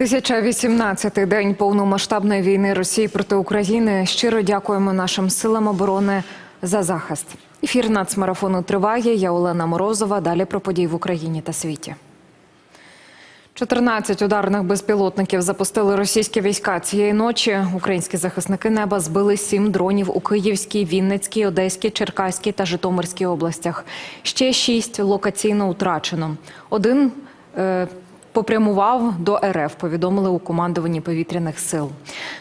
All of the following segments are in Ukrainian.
1018-й день повномасштабної війни Росії проти України. Щиро дякуємо нашим силам оборони за захист. Ефір нацмарафону триває. Я Олена Морозова. Далі про події в Україні та світі. 14 ударних безпілотників запустили російські війська цієї ночі. Українські захисники неба збили сім дронів у Київській, Вінницькій, Одеській, Черкаській та Житомирській областях. Ще шість локаційно утрачено. Один е, попрямував до РФ. Повідомили у командуванні повітряних сил.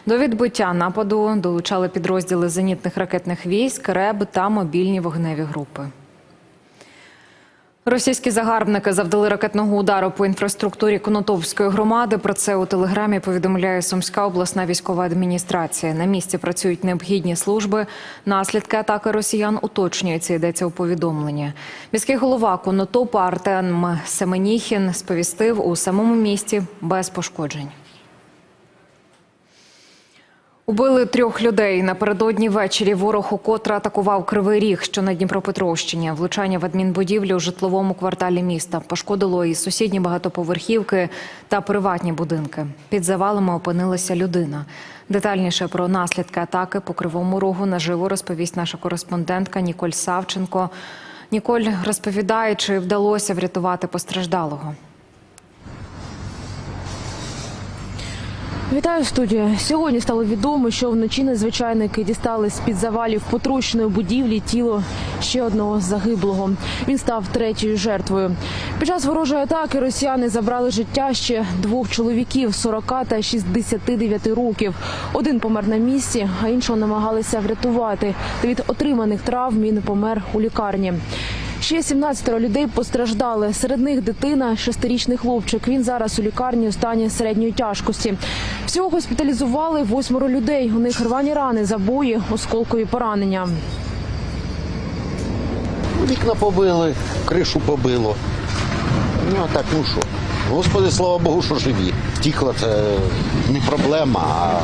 До відбиття нападу долучали підрозділи зенітних ракетних військ, РЕБ та мобільні вогневі групи. Російські загарбники завдали ракетного удару по інфраструктурі Конотопської громади. Про це у телеграмі повідомляє Сумська обласна військова адміністрація. На місці працюють необхідні служби. Наслідки атаки росіян уточнюються. Йдеться у повідомленні. Міський голова Конотопа Артем Семеніхін сповістив у самому місті без пошкоджень. Убили трьох людей. Напередодні ввечері ворог укотре атакував Кривий Ріг, що на Дніпропетровщині. Влучання в адмінбудівлю у житловому кварталі міста пошкодило і сусідні багатоповерхівки та приватні будинки. Під завалами опинилася людина. Детальніше про наслідки атаки по Кривому Рогу наживо розповість наша кореспондентка Ніколь Савченко. Ніколь розповідає, чи вдалося врятувати постраждалого. Вітаю студія. Сьогодні стало відомо, що вночі надзвичайники дістали з під завалів потрощеної будівлі тіло ще одного загиблого. Він став третьою жертвою. Під час ворожої атаки росіяни забрали життя ще двох чоловіків 40 та 69 років. Один помер на місці, а іншого намагалися врятувати. Та від отриманих травм він помер у лікарні. Ще 17 людей постраждали. Серед них дитина, шестирічний хлопчик. Він зараз у лікарні у стані середньої тяжкості. Всього госпіталізували восьмеро людей. У них рвані рани, забої, осколкові поранення. Вікна побили, кришу побило. Ну а так, ну що. Господи, слава Богу, що живі. Втікла це не проблема, а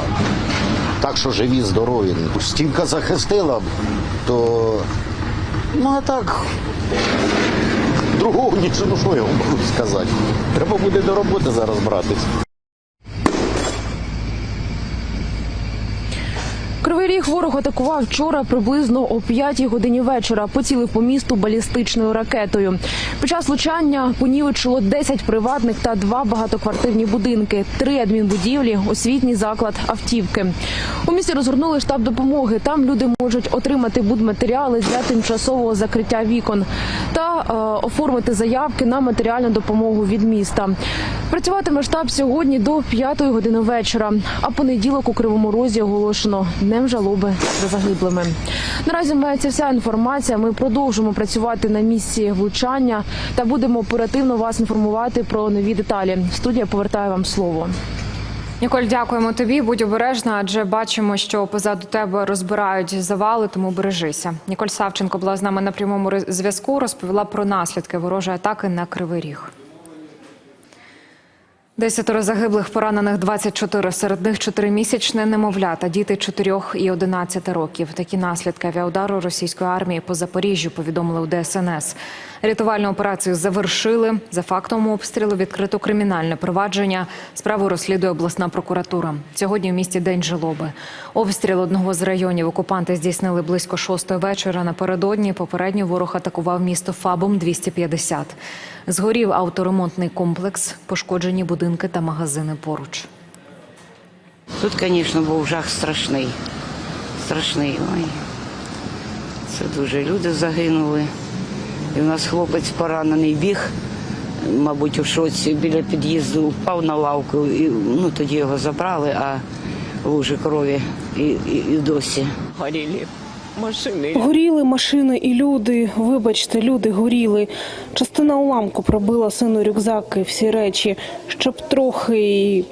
так, що живі, здорові. Стінка захистила, то ну а так. Другого нічого, ну що я можу сказати. Треба буде до роботи зараз братись. Кривий ріг ворог атакував вчора приблизно о 5 годині вечора. Поцілив по місту балістичною ракетою. Під час влучання понівечило 10 приватних та два багатоквартирні будинки, три адмінбудівлі, освітній заклад, автівки. У місті розгорнули штаб допомоги. Там люди можуть отримати будматеріали для тимчасового закриття вікон та е, оформити заявки на матеріальну допомогу від міста. Працюватиме штаб сьогодні до 5 години вечора. А понеділок у Кривому Розі оголошено днем жалоби за загиблими. Наразі мається вся інформація. Ми продовжимо працювати на місці влучання та будемо оперативно вас інформувати про нові деталі. Студія повертає вам слово. Ніколь, дякуємо тобі. Будь обережна, адже бачимо, що позаду тебе розбирають завали, тому бережися. Ніколь Савченко була з нами на прямому зв'язку. Розповіла про наслідки ворожої атаки на Кривий Ріг. Десятеро загиблих, поранених 24, серед них чотиримісячне немовлята, діти 4 і 11 років. Такі наслідки авіаудару російської армії по Запоріжжю повідомили у ДСНС. Рятувальну операцію завершили. За фактом обстрілу відкрито кримінальне провадження. Справу розслідує обласна прокуратура. Сьогодні в місті день жалоби. Обстріл одного з районів окупанти здійснили близько шостої вечора. Напередодні попередньо ворог атакував місто ФАБом 250. Згорів авторемонтний комплекс, пошкоджені будинки та магазини поруч. Тут, звісно, був жах страшний. Страшний. Ой. Це дуже люди загинули. І у нас хлопець поранений біг, мабуть, у шоці біля під'їзду впав на лавку, і ну, тоді його забрали, а лужи крові і, і, і досі. горели машины. Горіли машини і люди. Вибачте, люди горіли. Частина уламку пробила сину рюкзак і всі речі, щоб трохи. і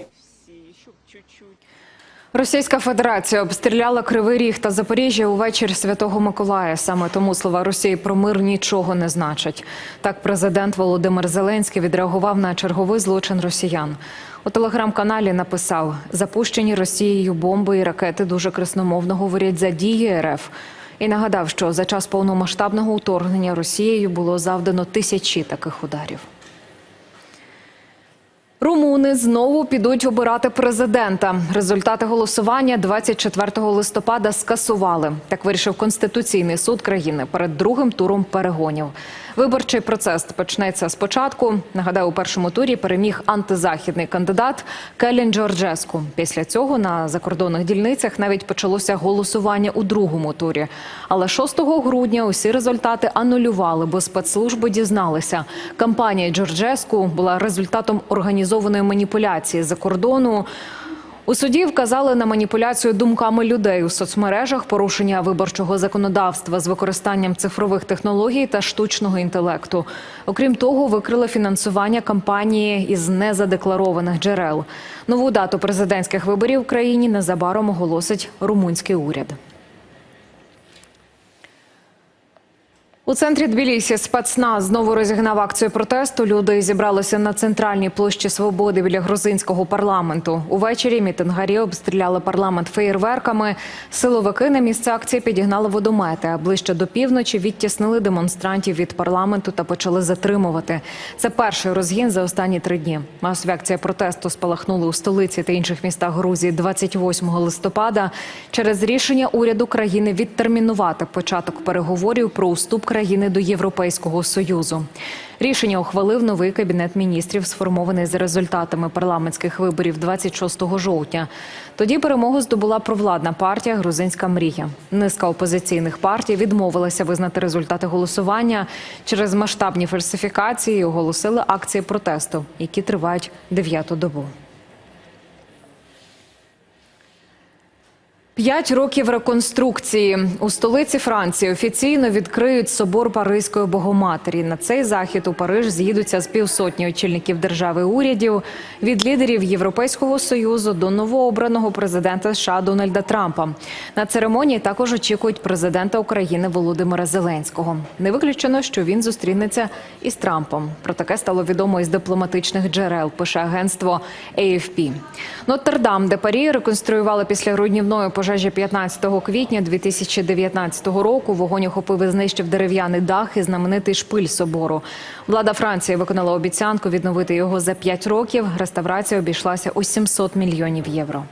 Російська Федерація обстріляла Кривий Ріг та Запоріжжя увечір Святого Миколая. Саме тому слова Росії про мир нічого не значать. Так, президент Володимир Зеленський відреагував на черговий злочин росіян. У телеграм-каналі написав: запущені Росією бомби і ракети дуже красномовно говорять за дії РФ. І нагадав, що за час повномасштабного вторгнення Росією було завдано тисячі таких ударів. Румуни знову підуть обирати президента. Результати голосування 24 листопада скасували. Так вирішив Конституційний суд країни перед другим туром перегонів. Виборчий процес почнеться спочатку. Нагадаю, у першому турі переміг антизахідний кандидат Келін Джорджеску. Після цього на закордонних дільницях навіть почалося голосування у другому турі. Але 6 грудня усі результати анулювали, бо спецслужби дізналися. Кампанія Джорджеску була результатом організованої маніпуляції за кордону. У суді вказали на маніпуляцію думками людей у соцмережах, порушення виборчого законодавства з використанням цифрових технологій та штучного інтелекту. Окрім того, викрили фінансування кампанії із незадекларованих джерел. Нову дату президентських виборів в країні незабаром оголосить румунський уряд. У центрі Тбілісі спецназ знову розігнав акцію протесту. Люди зібралися на центральній площі Свободи біля грузинського парламенту. Увечері мітингарі обстріляли парламент феєрверками. Силовики на місце акції підігнали водомети. А ближче до півночі відтіснили демонстрантів від парламенту та почали затримувати. Це перший розгін за останні три дні. Масові акції протесту спалахнули у столиці та інших містах Грузії 28 листопада через рішення уряду країни відтермінувати початок переговорів про уступ країни до Європейського союзу. Рішення ухвалив новий кабінет міністрів, сформований за результатами парламентських виборів 26 жовтня. Тоді перемогу здобула провладна партія Грузинська мрія. Низка опозиційних партій відмовилася визнати результати голосування через масштабні фальсифікації. Оголосили акції протесту, які тривають дев'яту добу. П'ять років реконструкції у столиці Франції офіційно відкриють собор Паризької Богоматері. На цей захід у Париж з'їдуться з півсотні очільників держави урядів від лідерів Європейського союзу до новообраного президента США Дональда Трампа. На церемонії також очікують президента України Володимира Зеленського. Не виключено, що він зустрінеться із Трампом. Про таке стало відомо із дипломатичних джерел. Пише агентство AFP. Нотр-Дам де Парі реконструювали після груднівної пожежі 15 квітня 2019 року. Вогонь охопив і знищив дерев'яний дах і знаменитий шпиль собору. Влада Франції виконала обіцянку відновити його за 5 років. Реставрація обійшлася у 700 мільйонів євро.